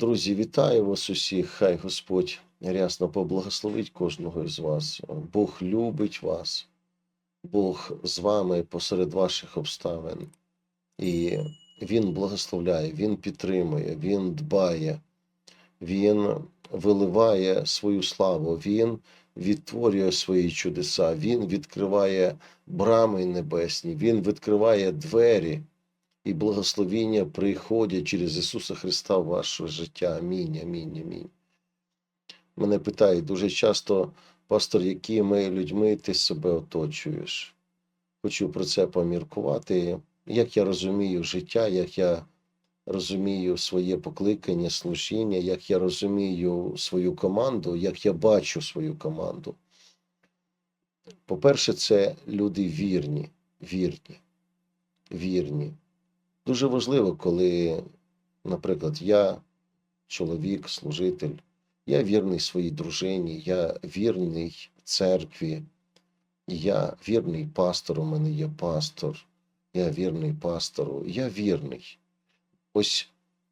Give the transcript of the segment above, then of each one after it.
Друзі, вітаю вас усіх. Хай Господь рясно поблагословить кожного із вас. Бог любить вас, Бог з вами посеред ваших обставин. І Він благословляє, Він підтримує, Він дбає, Він виливає свою славу, Він відтворює свої чудеса, Він відкриває брами небесні, Він відкриває двері і благословіння приходять через Ісуса Христа в ваше життя. Амінь, амінь, амінь. Мене питають дуже часто, пастор, якими людьми ти себе оточуєш? Хочу про це поміркувати. Як я розумію життя, як я розумію своє покликання, служіння, як я розумію свою команду, як я бачу свою команду. По-перше, це люди вірні, вірні, вірні. Дуже важливо, коли, наприклад, я чоловік, служитель, я вірний своїй дружині, я вірний церкві, я вірний пастору, у мене є пастор, я вірний пастору, я вірний. Ось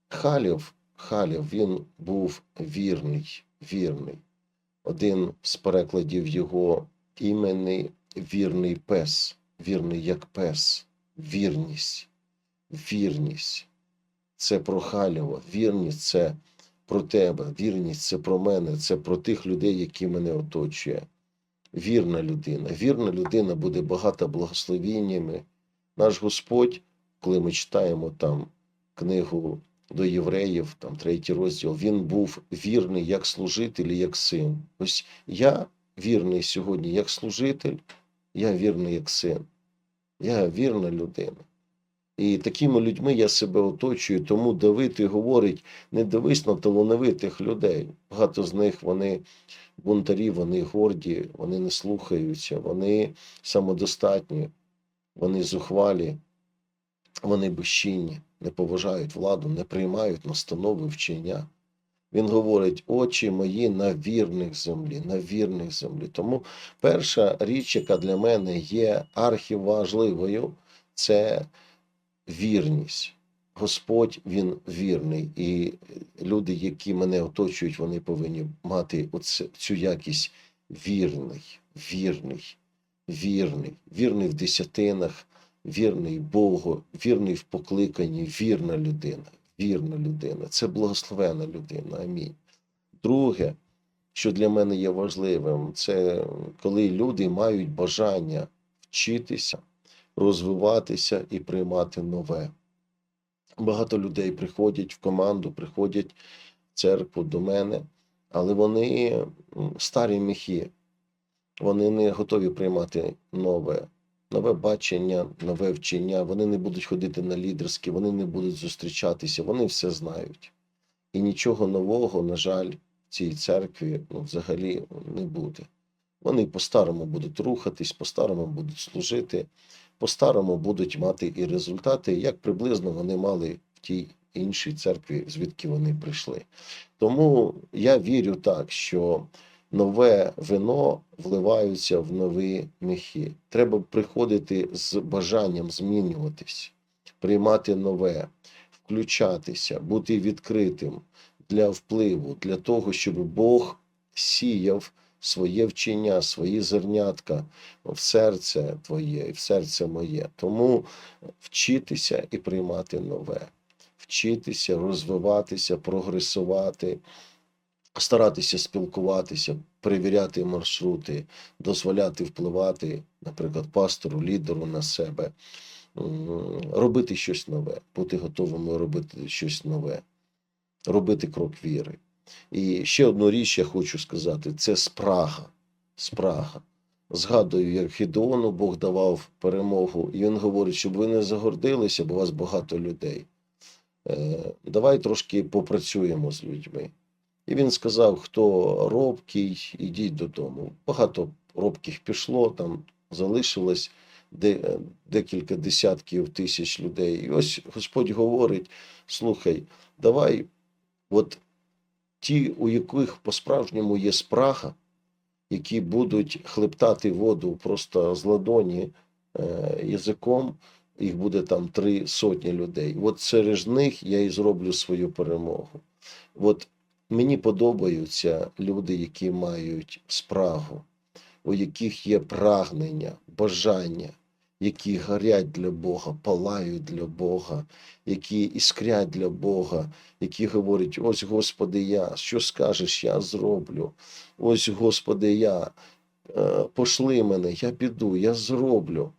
Халів, Халів, він був вірний, вірний. Один з перекладів його імені вірний пес, вірний як пес, вірність вірність. Це про Халєва. Вірність це про тебе. Вірність це про мене, це про тих людей, які мене оточує. Вірна людина. Вірна людина буде багата благословіннями. Наш Господь, коли ми читаємо там книгу до євреїв, там третій розділ, він був вірний як служитель і як син. Ось я вірний сьогодні як служитель, я вірний як син. Я вірна людина. І такими людьми я себе оточую. Тому Давид і говорить: не дивись на талановитих людей. Багато з них вони бунтарі, вони горді, вони не слухаються, вони самодостатні, вони зухвалі, вони безчинні, не поважають владу, не приймають настанови вчення. Він говорить: очі мої на вірних землі, на вірних землі. Тому перша річ, яка для мене є архіважливою, це вірність. Господь він вірний, і люди, які мене оточують, вони повинні мати оце, цю якість вірний, вірний, вірний, вірний в десятинах, вірний Богу, вірний в покликанні, вірна людина, вірна людина. Це благословена людина. Амінь. Друге, що для мене є важливим, це коли люди мають бажання вчитися розвиватися і приймати нове. Багато людей приходять в команду, приходять в церкву до мене, але вони старі міхи, вони не готові приймати нове, нове бачення, нове вчення. Вони не будуть ходити на лідерські, вони не будуть зустрічатися, вони все знають. І нічого нового, на жаль, в цій церкві ну, взагалі не буде. Вони по-старому будуть рухатись, по-старому будуть служити по-старому будуть мати і результати, як приблизно вони мали в тій іншій церкві, звідки вони прийшли. Тому я вірю так, що нове вино вливаються в нові міхи. Треба приходити з бажанням змінюватись, приймати нове, включатися, бути відкритим для впливу, для того, щоб Бог сіяв своє вчення, свої зернятка в серце твоє і в серце моє. Тому вчитися і приймати нове, вчитися, розвиватися, прогресувати, старатися спілкуватися, перевіряти маршрути, дозволяти впливати, наприклад, пастору, лідеру на себе, робити щось нове, бути готовими робити щось нове, робити крок віри. І ще одну річ я хочу сказати: це спрага. Спрага. Згадую, як Гедеону Бог давав перемогу, і він говорить, щоб ви не загордилися, бо у вас багато людей. Е, Давай трошки попрацюємо з людьми. І він сказав: хто робкий, ідіть додому. Багато робких пішло, там залишилось де, декілька десятків тисяч людей. І ось Господь говорить: слухай, давай, от ті, у яких по-справжньому є спрага, які будуть хлептати воду просто з ладоні е, язиком, їх буде там три сотні людей. От серед них я і зроблю свою перемогу. От мені подобаються люди, які мають спрагу, у яких є прагнення, бажання, які горять для Бога, палають для Бога, які іскрять для Бога, які говорять: ось, Господи, я, що скажеш, я зроблю. Ось, Господи, я, е, пошли мене, я піду, я зроблю,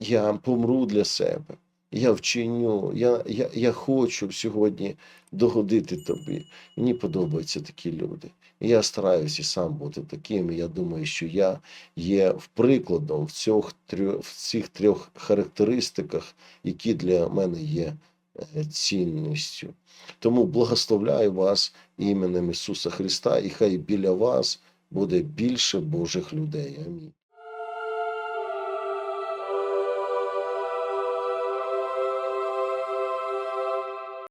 я помру для себе, я вчиню, я, я, я хочу сьогодні догодити тобі. Мені подобаються такі люди. І я стараюся сам бути таким. І я думаю, що я є прикладом в цих, в цих трьох характеристиках, які для мене є е, цінністю. Тому благословляю вас іменем Ісуса Христа, і хай біля вас буде більше Божих людей. Амінь.